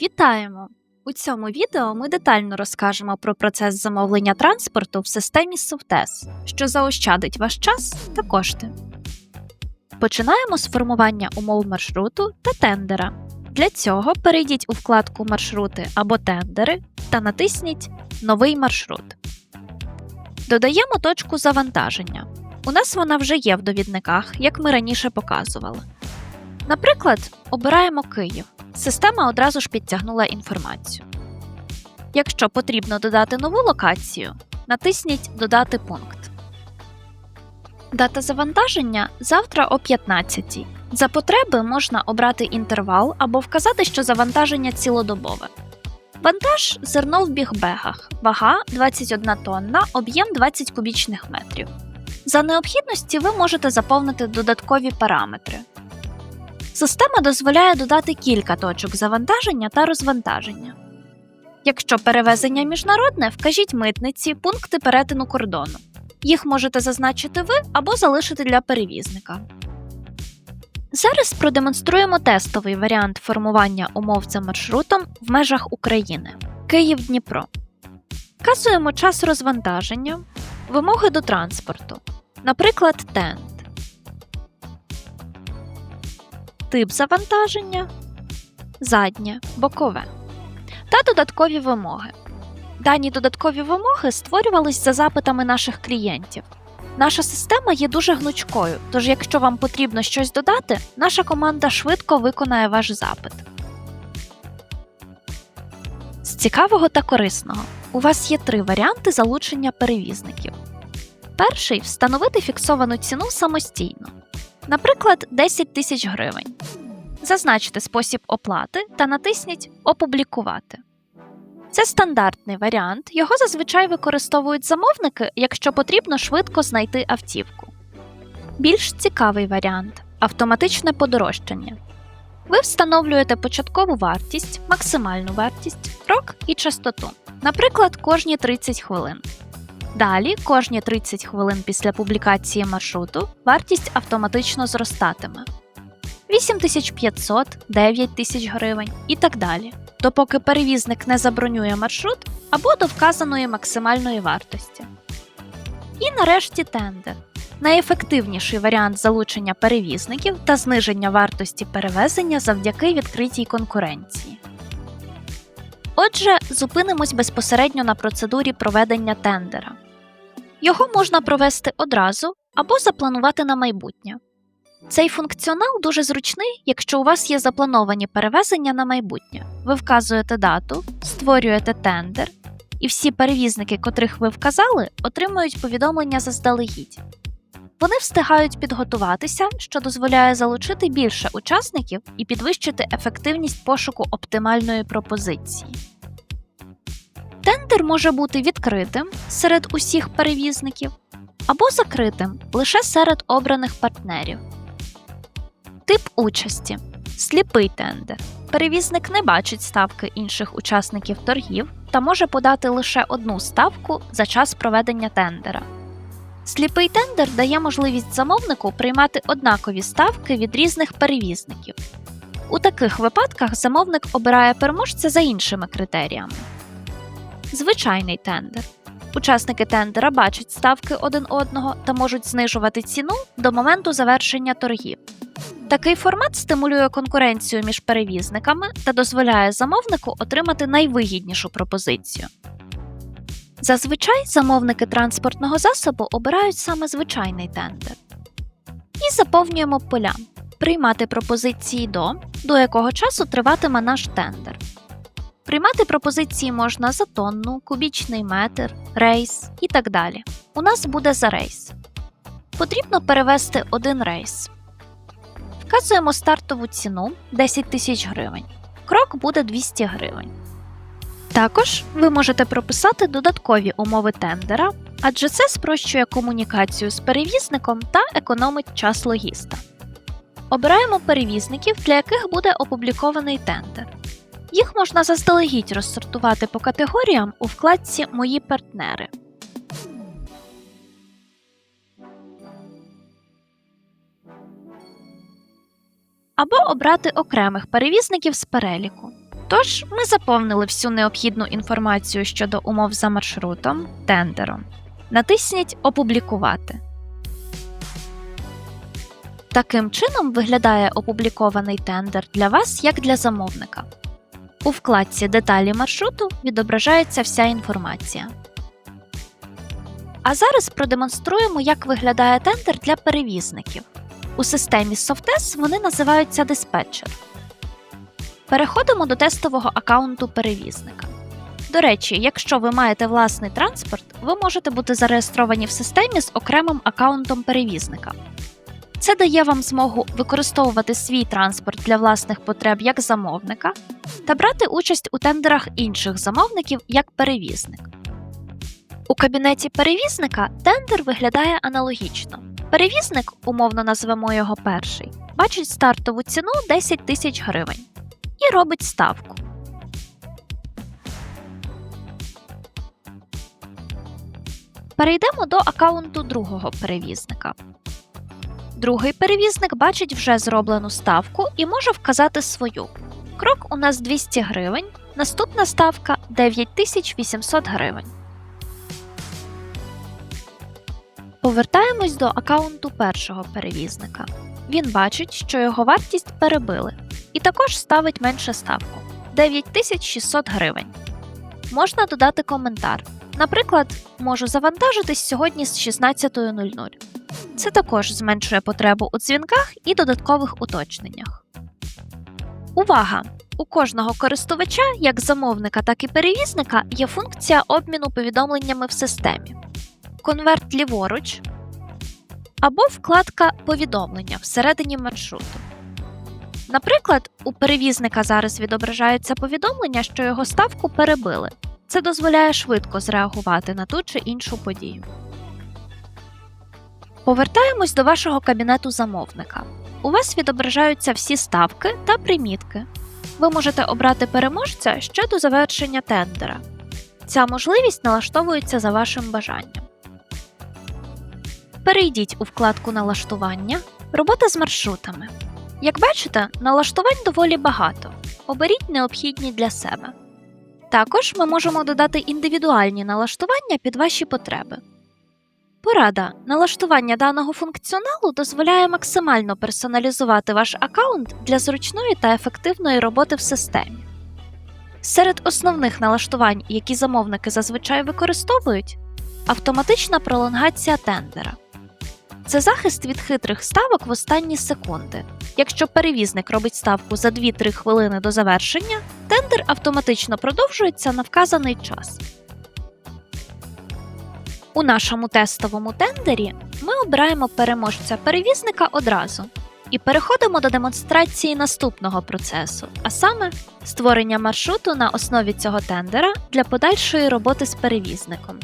Вітаємо! У цьому відео ми детально розкажемо про процес замовлення транспорту в системі Совтес, що заощадить ваш час та кошти. Починаємо з формування умов маршруту та тендера. Для цього перейдіть у вкладку Маршрути або тендери та натисніть Новий маршрут. Додаємо точку завантаження. У нас вона вже є в довідниках, як ми раніше показували. Наприклад, обираємо Київ. Система одразу ж підтягнула інформацію. Якщо потрібно додати нову локацію, натисніть Додати пункт. Дата завантаження завтра о 15 За потреби можна обрати інтервал або вказати, що завантаження цілодобове. Вантаж зерно в бігбегах, вага 21 тонна, об'єм 20 кубічних метрів. За необхідності ви можете заповнити додаткові параметри. Система дозволяє додати кілька точок завантаження та розвантаження. Якщо перевезення міжнародне, вкажіть митниці пункти перетину кордону. Їх можете зазначити ви або залишити для перевізника. Зараз продемонструємо тестовий варіант формування умов за маршрутом в межах України Київ Дніпро. Вказуємо час розвантаження, вимоги до транспорту, наприклад, тент. Тип завантаження, заднє, бокове та додаткові вимоги. Дані додаткові вимоги створювались за запитами наших клієнтів. Наша система є дуже гнучкою, тож якщо вам потрібно щось додати, наша команда швидко виконає ваш запит. З цікавого та корисного у вас є три варіанти залучення перевізників. Перший встановити фіксовану ціну самостійно наприклад, 10 тисяч гривень. Зазначте спосіб оплати та натисніть Опублікувати. Це стандартний варіант, його зазвичай використовують замовники, якщо потрібно швидко знайти автівку. Більш цікавий варіант автоматичне подорожчання. Ви встановлюєте початкову вартість, максимальну вартість, крок і частоту, наприклад, кожні 30 хвилин. Далі, кожні 30 хвилин після публікації маршруту вартість автоматично зростатиме 8500, 9000 гривень і так далі, допоки перевізник не забронює маршрут або до вказаної максимальної вартості. І нарешті тендер найефективніший варіант залучення перевізників та зниження вартості перевезення завдяки відкритій конкуренції. Отже, зупинимось безпосередньо на процедурі проведення тендера. Його можна провести одразу або запланувати на майбутнє. Цей функціонал дуже зручний, якщо у вас є заплановані перевезення на майбутнє. Ви вказуєте дату, створюєте тендер, і всі перевізники, котрих ви вказали, отримують повідомлення заздалегідь. Вони встигають підготуватися, що дозволяє залучити більше учасників і підвищити ефективність пошуку оптимальної пропозиції. Тендер може бути відкритим серед усіх перевізників або закритим лише серед обраних партнерів. Тип участі сліпий тендер. Перевізник не бачить ставки інших учасників торгів та може подати лише одну ставку за час проведення тендера. Сліпий тендер дає можливість замовнику приймати однакові ставки від різних перевізників. У таких випадках замовник обирає переможця за іншими критеріями. Звичайний тендер. Учасники тендера бачать ставки один одного та можуть знижувати ціну до моменту завершення торгів. Такий формат стимулює конкуренцію між перевізниками та дозволяє замовнику отримати найвигіднішу пропозицію. Зазвичай замовники транспортного засобу обирають саме звичайний тендер. І заповнюємо поля приймати пропозиції до, до якого часу триватиме наш тендер. Приймати пропозиції можна за тонну, кубічний метр, рейс і так далі. У нас буде за рейс. Потрібно перевести один рейс. Вказуємо стартову ціну 10 тисяч гривень. Крок буде 200 гривень. Також ви можете прописати додаткові умови тендера, адже це спрощує комунікацію з перевізником та економить час логіста. Обираємо перевізників, для яких буде опублікований тендер. Їх можна заздалегідь розсортувати по категоріям у вкладці Мої партнери. Або обрати окремих перевізників з переліку. Тож ми заповнили всю необхідну інформацію щодо умов за маршрутом, тендером. Натисніть Опублікувати. Таким чином виглядає опублікований тендер для вас як для замовника. У вкладці Деталі маршруту відображається вся інформація. А зараз продемонструємо, як виглядає тендер для перевізників. У системі Softes вони називаються диспетчер. Переходимо до тестового аккаунту перевізника. До речі, якщо ви маєте власний транспорт, ви можете бути зареєстровані в системі з окремим аккаунтом перевізника. Це дає вам змогу використовувати свій транспорт для власних потреб як замовника та брати участь у тендерах інших замовників як перевізник. У кабінеті перевізника тендер виглядає аналогічно. Перевізник, умовно назвемо його перший, бачить стартову ціну 10 тисяч гривень і робить ставку. Перейдемо до аккаунту другого перевізника. Другий перевізник бачить вже зроблену ставку і може вказати свою. Крок у нас 200 гривень, наступна ставка 9800 гривень. Повертаємось до аккаунту першого перевізника. Він бачить, що його вартість перебили, і також ставить менше ставку 9600 гривень. Можна додати коментар. Наприклад, можу завантажитись сьогодні з 16.00. Це також зменшує потребу у дзвінках і додаткових уточненнях. Увага! У кожного користувача, як замовника, так і перевізника, є функція обміну повідомленнями в системі. Конверт ліворуч або вкладка Повідомлення всередині маршруту. Наприклад, у перевізника зараз відображаються повідомлення, що його ставку перебили. Це дозволяє швидко зреагувати на ту чи іншу подію. Повертаємось до вашого кабінету замовника. У вас відображаються всі ставки та примітки. Ви можете обрати переможця ще до завершення тендера. Ця можливість налаштовується за вашим бажанням. Перейдіть у вкладку Налаштування Робота з маршрутами. Як бачите, налаштувань доволі багато. Оберіть необхідні для себе. Також ми можемо додати індивідуальні налаштування під ваші потреби. Порада. Налаштування даного функціоналу дозволяє максимально персоналізувати ваш аккаунт для зручної та ефективної роботи в системі. Серед основних налаштувань, які замовники зазвичай використовують, автоматична пролонгація тендера. Це захист від хитрих ставок в останні секунди. Якщо перевізник робить ставку за 2-3 хвилини до завершення, тендер автоматично продовжується на вказаний час. У нашому тестовому тендері ми обираємо переможця перевізника одразу і переходимо до демонстрації наступного процесу, а саме створення маршруту на основі цього тендера для подальшої роботи з перевізником.